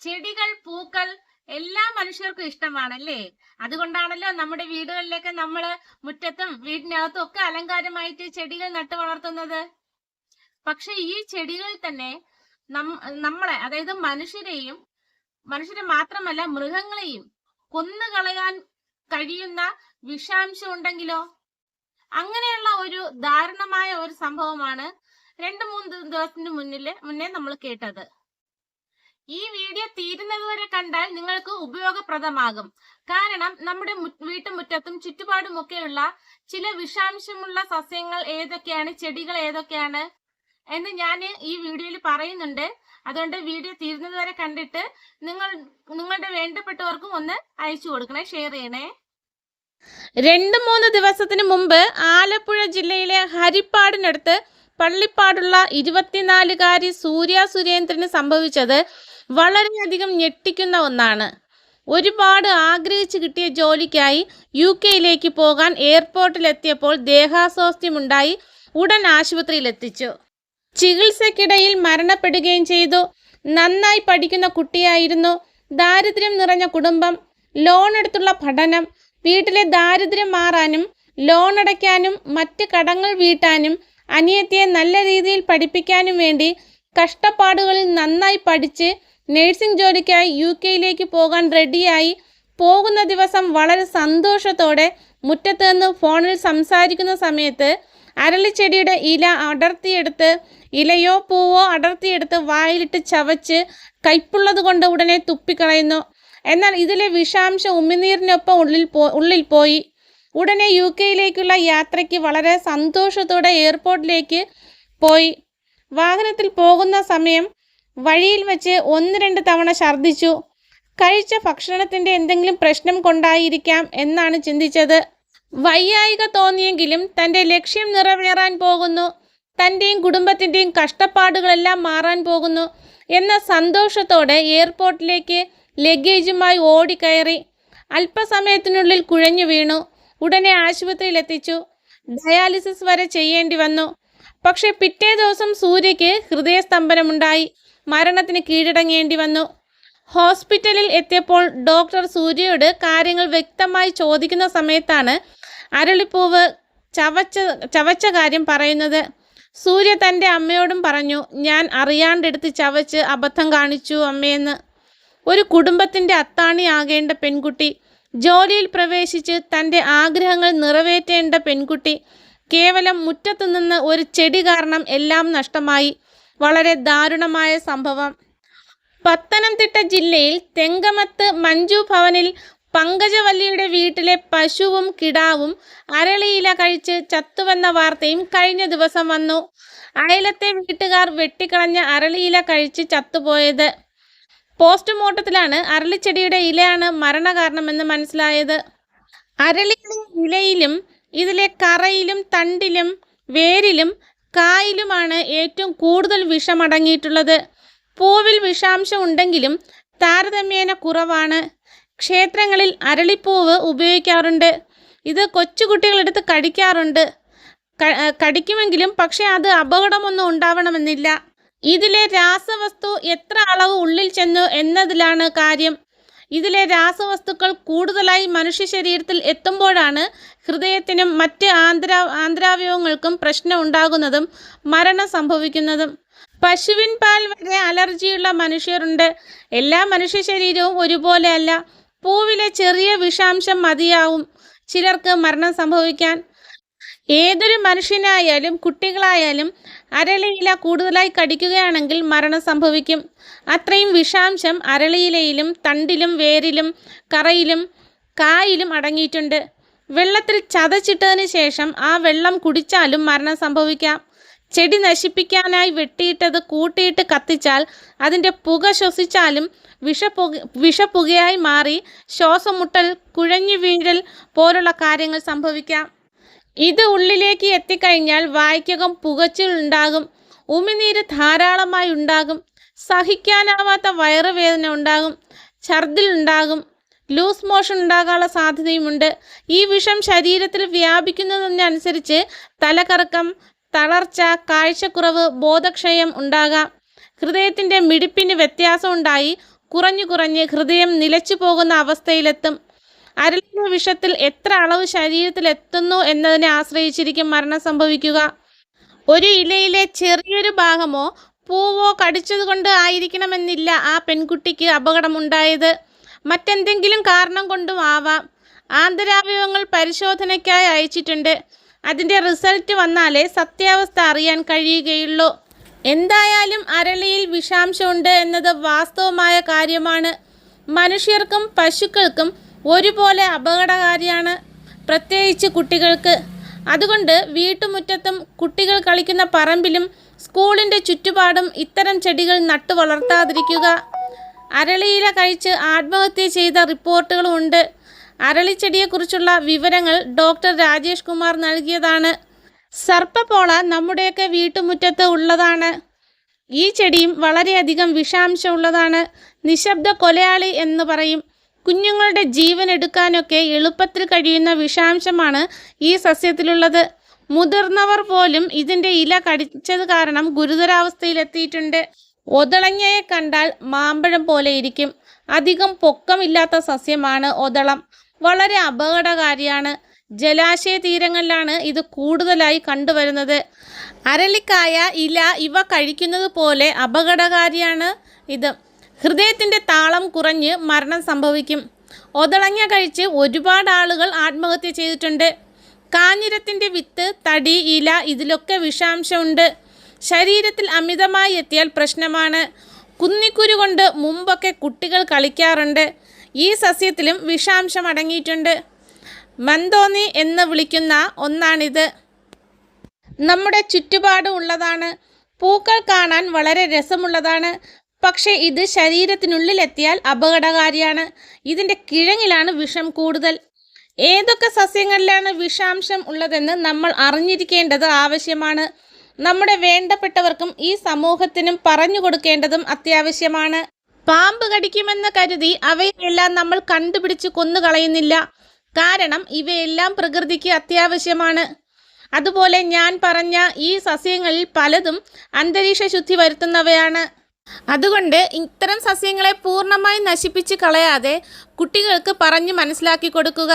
ചെടികൾ പൂക്കൾ എല്ലാ മനുഷ്യർക്കും ഇഷ്ടമാണല്ലേ? അതുകൊണ്ടാണല്ലോ നമ്മുടെ വീടുകളിലൊക്കെ നമ്മൾ മുറ്റത്തും വീടിനകത്തും ഒക്കെ അലങ്കാരമായിട്ട് ചെടികൾ നട്ടു വളർത്തുന്നത്. പക്ഷെ ഈ ചെടികൾ തന്നെ നമ്മളെ അതായത് മനുഷ്യരെയും മനുഷ്യരെ മാത്രമല്ല മൃഗങ്ങളെയും കൊന്നുകളയാൻ കഴിയുന്ന വിഷാംശം ഉണ്ടെങ്കിലോ? അങ്ങനെയുള്ള ഒരു ദാരുണമായ ഒരു സംഭവമാണ് രണ്ടു മൂന്ന് ദിവ- ദിവസത്തിന് മുന്നിൽ മുന്നേ നമ്മൾ കേട്ടത്. ഈ വീഡിയോ തീരുന്നതുവരെ കണ്ടാൽ നിങ്ങൾക്ക് ഉപയോഗപ്രദമാകും. കാരണം നമ്മുടെ വീട്ടുമുറ്റത്തും ചുറ്റുപാടുമൊക്കെയുള്ള ചില വിഷാംശമുള്ള സസ്യങ്ങൾ ഏതൊക്കെയാണ് ചെടികൾ ഏതൊക്കെയാണ് എന്ന് ഞാൻ ഈ വീഡിയോയിൽ പറയുന്നുണ്ട്. അതുകൊണ്ട് വീഡിയോ തീരുന്നതുവരെ കണ്ടിട്ട് നിങ്ങൾ നിങ്ങളുടെ വേണ്ടപ്പെട്ടവർക്കും ഒന്ന് അയച്ചു കൊടുക്കണേ ഷെയർ ചെയ്യണേ. രണ്ട് മൂന്ന് ദിവസത്തിന് മുമ്പ് ആലപ്പുഴ ജില്ലയിലെ ഹരിപ്പാടിനടുത്ത് പള്ളിപ്പാടുള്ള ഇരുപത്തിനാലുകാരി സൂര്യ സുരേന്ദ്രന് സംഭവിച്ചത് വളരെയധികം ഞെട്ടിക്കുന്ന ഒന്നാണ്. ഒരുപാട് ആഗ്രഹിച്ചു കിട്ടിയ ജോലിക്കായി യു കെയിലേക്ക് പോകാൻ എയർപോർട്ടിലെത്തിയപ്പോൾ ദേഹാസ്വാസ്ഥ്യമുണ്ടായി. ഉടൻ ആശുപത്രിയിലെത്തിച്ചു. ചികിത്സക്കിടയിൽ മരണപ്പെടുകയും ചെയ്തു. നന്നായി പഠിക്കുന്ന കുട്ടിയായിരുന്നു. ദാരിദ്ര്യം നിറഞ്ഞ കുടുംബം. ലോൺ എടുത്തുള്ള പഠനം. വീട്ടിലെ ദാരിദ്ര്യം മാറാനും ലോൺ അടയ്ക്കാനും മറ്റ് കടങ്ങൾ വീട്ടാനും അനിയത്തിയെ നല്ല രീതിയിൽ പഠിപ്പിക്കാനും വേണ്ടി കഷ്ടപ്പാടുകളിൽ നന്നായി പഠിച്ച് നഴ്സിംഗ് ജോലിക്കായി യു കെയിലേക്ക് പോകാൻ റെഡിയായി. പോകുന്ന ദിവസം വളരെ സന്തോഷത്തോടെ മുറ്റത്ത് നിന്ന് ഫോണിൽ സംസാരിക്കുന്ന സമയത്ത് അരളിച്ചെടിയുടെ ഇല അടർത്തിയെടുത്ത് ഇലയോ പൂവോ അടർത്തിയെടുത്ത് വായിലിട്ട് ചവച്ച് കയ്പുള്ളത് കൊണ്ട് ഉടനെ തുപ്പിക്കളയുന്നു. എന്നാൽ ഇതിലെ വിഷാംശം ഉമിനീരിനൊപ്പം ഉള്ളിൽ പോ ഉള്ളിൽ പോയി. ഉടനെ യു കെയിലേക്കുള്ള യാത്രയ്ക്ക് വളരെ സന്തോഷത്തോടെ എയർപോർട്ടിലേക്ക് പോയി. വാഹനത്തിൽ പോകുന്ന സമയം വഴിയിൽ വെച്ച് ഒന്ന് രണ്ട് തവണ ഛർദ്ദിച്ചു. കഴിച്ച ഭക്ഷണത്തിന്റെ എന്തെങ്കിലും പ്രശ്നം കൊണ്ടായിരിക്കാം എന്നാണ് ചിന്തിച്ചത്. വയ്യായിക തോന്നിയെങ്കിലും തന്റെ ലക്ഷ്യം നിറവേറാൻ പോകുന്നു. തന്റെയും കുടുംബത്തിന്റെയും കഷ്ടപ്പാടുകളെല്ലാം മാറാൻ പോകുന്നു എന്ന സന്തോഷത്തോടെ എയർപോർട്ടിലേക്ക് ലഗേജുമായി ഓടിക്കയറി. അല്പസമയത്തിനുള്ളിൽ കുഴഞ്ഞു വീണു. ഉടനെ ആശുപത്രിയിൽ എത്തിച്ചു ഡയാലിസിസ് വരെ ചെയ്യേണ്ടി വന്നു. പക്ഷെ പിറ്റേ ദിവസം സൂര്യയ്ക്ക് ഹൃദയസ്തംഭനമുണ്ടായി. മരണത്തിന് കീഴടങ്ങേണ്ടി വന്നു. ഹോസ്പിറ്റലിൽ എത്തിയപ്പോൾ ഡോക്ടർ സൂര്യയോട് കാര്യങ്ങൾ വ്യക്തമായി ചോദിക്കുന്ന സമയത്താണ് അരളിപ്പൂവ് ചവച്ച ചവച്ച കാര്യം പറയുന്നത്. സൂര്യ തന്റെ അമ്മയോടും പറഞ്ഞു ഞാൻ അറിയാണ്ടെടുത്ത് ചവച്ച് അബദ്ധം കാണിച്ചു അമ്മയെന്ന് ഒരു കുടുംബത്തിന്റെ അത്താണിയാകേണ്ട പെൺകുട്ടി ജോലിയിൽ പ്രവേശിച്ച് തന്റെ ആഗ്രഹങ്ങൾ നിറവേറ്റേണ്ട പെൺകുട്ടി കേവലം മുറ്റത്തു നിന്ന് ഒരു ചെടി കാരണം എല്ലാം നഷ്ടമായി. വളരെ ദാരുണമായ സംഭവം. പത്തനംതിട്ട ജില്ലയിൽ തെങ്കമത്ത് മഞ്ജു ഭവനിൽ പങ്കജവല്ലിയുടെ വീട്ടിലെ പശുവും കിടാവും അരളിയില കഴിച്ച് ചത്തുവെന്ന വാർത്തയും കഴിഞ്ഞ ദിവസം വന്നു. അയലത്തെ വീട്ടുകാർ വെട്ടിക്കളഞ്ഞ അരളിയില കഴിച്ച് ചത്തുപോയത്. പോസ്റ്റ്മോർട്ടത്തിലാണ് അരളിച്ചെടിയുടെ ഇലയാണ് മരണകാരണമെന്ന് മനസ്സിലായത്. അരളിയുടെ ഇലയിലും ഇതിലെ കറയിലും തണ്ടിലും വേരിലും കായിലുമാണ് ഏറ്റവും കൂടുതൽ വിഷമടങ്ങിയിട്ടുള്ളത്. പൂവിൽ വിഷാംശം ഉണ്ടെങ്കിലും താരതമ്യേന കുറവാണ്. ക്ഷേത്രങ്ങളിൽ അരളിപ്പൂവ് ഉപയോഗിക്കാറുണ്ട്. ഇത് കൊച്ചുകുട്ടികളെടുത്ത് കടിക്കാറുണ്ട്. കടിക്കുമെങ്കിലും പക്ഷേ അത് അപകടമൊന്നും ഉണ്ടാവണമെന്നില്ല. ഇതിലെ രാസവസ്തു എത്ര അളവ് ഉള്ളിൽ ചെന്നു എന്നതിലാണ് കാര്യം. ഇതിലെ രാസവസ്തുക്കൾ കൂടുതലായി മനുഷ്യ ശരീരത്തിൽ എത്തുമ്പോഴാണ് ഹൃദയത്തിനും മറ്റ് ആന്ത്ര ആന്തരാവയവങ്ങൾക്കും പ്രശ്നം ഉണ്ടാകുന്നതും മരണം സംഭവിക്കുന്നതും. പശുവിൻ പാൽ വരെ അലർജിയുള്ള മനുഷ്യരുണ്ട്. എല്ലാ മനുഷ്യ ശരീരവും ഒരുപോലെ അല്ല പൂവിലെ ചെറിയ വിഷാംശം മതിയാവും ചിലർക്ക് മരണം സംഭവിക്കാൻ. ഏതൊരു മനുഷ്യനായാലും കുട്ടികളായാലും അരളിയില കൂടുതലായി കടിക്കുകയാണെങ്കിൽ മരണം സംഭവിക്കും. അത്രയും വിഷാംശം അരളിയിലയിലും തണ്ടിലും വേരിലും കറയിലും കായിലും അടങ്ങിയിട്ടുണ്ട്. വെള്ളത്തിൽ ചതച്ചിട്ടതിന് ശേഷം ആ വെള്ളം കുടിച്ചാലും മരണം സംഭവിക്കാം. ചെടി നശിപ്പിക്കാനായി വെട്ടിയിട്ടത് കൂട്ടിയിട്ട് കത്തിച്ചാൽ അതിന്റെ പുക ശ്വസിച്ചാലും വിഷപ്പുക വിഷപ്പുകയായി മാറി ശ്വാസമുട്ടൽ കുഴഞ്ഞു വീഴൽ പോലുള്ള കാര്യങ്ങൾ സംഭവിക്കാം. ഇത് ഉള്ളിലേക്ക് എത്തിക്കഴിഞ്ഞാൽ വായ്ക്കകം പുകച്ചിൽ ഉണ്ടാകും ഉമിനീര് ധാരാളമായി ഉണ്ടാകും. സഹിക്കാനാവാത്ത വയറുവേദന ഉണ്ടാകും. ഛർദിൽ ഉണ്ടാകും. ലൂസ് മോഷൻ ഉണ്ടാകാനുള്ള സാധ്യതയുമുണ്ട്. ഈ വിഷം ശരീരത്തിൽ വ്യാപിക്കുന്നതിനനുസരിച്ച് തലകറക്കം തളർച്ച കാഴ്ചക്കുറവ് ബോധക്ഷയം ഉണ്ടാകാം. ഹൃദയത്തിന്റെ മിടിപ്പിന് വ്യത്യാസം ഉണ്ടായി. കുറഞ്ഞു കുറഞ്ഞ് ഹൃദയം നിലച്ചു പോകുന്ന അവസ്ഥയിലെത്തും. അരളിയുടെ വിഷത്തിൽ എത്ര അളവ് ശരീരത്തിൽ എത്തുന്നു എന്നതിനെ ആശ്രയിച്ചിരിക്കും മരണം സംഭവിക്കുക? ഒരു ഇലയിലെ ചെറിയൊരു ഭാഗമോ പൂവോ കടിച്ചതുകൊണ്ട് ആയിരിക്കണമെന്നില്ല ആ പെൺകുട്ടിക്ക് അപകടമുണ്ടായത്. മറ്റെന്തെങ്കിലും കാരണം കൊണ്ടും ആവാം. ആന്തരാവയവങ്ങൾ പരിശോധനയ്ക്കായി അയച്ചിട്ടുണ്ട്. അതിന്റെ റിസൾട്ട് വന്നാലേ സത്യാവസ്ഥ അറിയാൻ കഴിയുകയുള്ളൂ. എന്തായാലും അരളിയിൽ വിഷാംശമുണ്ട് എന്നത് വാസ്തവമായ കാര്യമാണ്. മനുഷ്യർക്കും പശുക്കൾക്കും ഒരുപോലെ അപകടകാരിയാണ് പ്രത്യേകിച്ച് കുട്ടികൾക്ക്. അതുകൊണ്ട് വീട്ടുമുറ്റത്തും കുട്ടികൾ കളിക്കുന്ന പറമ്പിലും സ്കൂളിന്റെ ചുറ്റുപാടും ഇത്തരം ചെടികൾ നട്ടു വളർത്താതിരിക്കുക. അരളിയില കഴിച്ച് ആത്മഹത്യ ചെയ്ത റിപ്പോർട്ടുകളുമുണ്ട് അരളിച്ചെടിയെക്കുറിച്ചുള്ള വിവരങ്ങൾ ഡോക്ടർ രാജേഷ് കുമാർ നൽകിയതാണ്. സർപ്പപ്പോള നമ്മുടെയൊക്കെ വീട്ടുമുറ്റത്ത് ഉള്ളതാണ്. ഈ ചെടിയും വളരെയധികം വിഷാംശമുള്ളതാണ്. നിശബ്ദ കൊലയാളി എന്ന് പറയും. കുഞ്ഞുങ്ങളുടെ ജീവൻ എടുക്കാനൊക്കെ എളുപ്പത്തിൽ കഴിയുന്ന വിഷാംശമാണ് ഈ സസ്യത്തിലുള്ളത്. മുതിർന്നവർ പോലും ഇതിന്റെ ഇല കടിച്ചത് കാരണം ഗുരുതരാവസ്ഥയിലെത്തിയിട്ടുണ്ട്. ഒതളങ്ങയെ കണ്ടാൽ മാമ്പഴം പോലെ ഇരിക്കും. അധികം പൊക്കമില്ലാത്ത സസ്യമാണ് ഒതളം. വളരെ അപകടകാരിയാണ്. ജലാശയ തീരങ്ങളിലാണ് ഇത് കൂടുതലായി കണ്ടുവരുന്നത്. അരളിക്കായ ഇല ഇവ കഴിക്കുന്നത് പോലെ അപകടകാരിയാണ് ഇത്. ഹൃദയത്തിന്റെ താളം കുറഞ്ഞ് മരണം സംഭവിക്കും. ഒതളങ്ങ കഴിച്ച് ഒരുപാട് ആളുകൾ ആത്മഹത്യ ചെയ്തിട്ടുണ്ട്. കാഞ്ഞിരത്തിന്റെ വിത്ത് തടി ഇല ഇതിലൊക്കെ വിഷാംശമുണ്ട്. ശരീരത്തിൽ അമിതമായി എത്തിയാൽ പ്രശ്നമാണ്. കുന്നിക്കുരു കൊണ്ട് മുമ്പൊക്കെ കുട്ടികൾ കളിക്കാറുണ്ട്. ഈ സസ്യത്തിലും വിഷാംശം അടങ്ങിയിട്ടുണ്ട്. മന്തോന്നി എന്ന് വിളിക്കുന്ന ഒന്നാണിത്. നമ്മുടെ ചുറ്റുപാടും ഉള്ളതാണ്. പൂക്കൾ കാണാൻ വളരെ രസമുള്ളതാണ്. പക്ഷേ ഇത് ശരീരത്തിനുള്ളിലെത്തിയാൽ അപകടകാരിയാണ്. ഇതിന്റെ കിഴങ്ങിലാണ് വിഷം കൂടുതൽ. ഏതൊക്കെ സസ്യങ്ങളിലാണ് വിഷാംശം ഉള്ളതെന്ന് നമ്മൾ അറിഞ്ഞിരിക്കേണ്ടത് ആവശ്യമാണ്. നമ്മുടെ വേണ്ടപ്പെട്ടവർക്കും ഈ സമൂഹത്തിനും പറഞ്ഞു കൊടുക്കേണ്ടതും അത്യാവശ്യമാണ്. പാമ്പ് കടിക്കുമെന്ന് കരുതി അവയെല്ലാം നമ്മൾ കണ്ടുപിടിച്ച് കൊന്നുകളയുന്നില്ല കാരണം ഇവയെല്ലാം പ്രകൃതിക്ക് അത്യാവശ്യമാണ്. അതുപോലെ ഞാൻ പറഞ്ഞ ഈ സസ്യങ്ങളിൽ പലതും അന്തരീക്ഷ ശുദ്ധി വരുത്തുന്നവയാണ്. അതുകൊണ്ട് ഇത്തരം സസ്യങ്ങളെ പൂർണമായി നശിപ്പിച്ച് കളയാതെ കുട്ടികൾക്ക് പറഞ്ഞു മനസ്സിലാക്കി കൊടുക്കുക.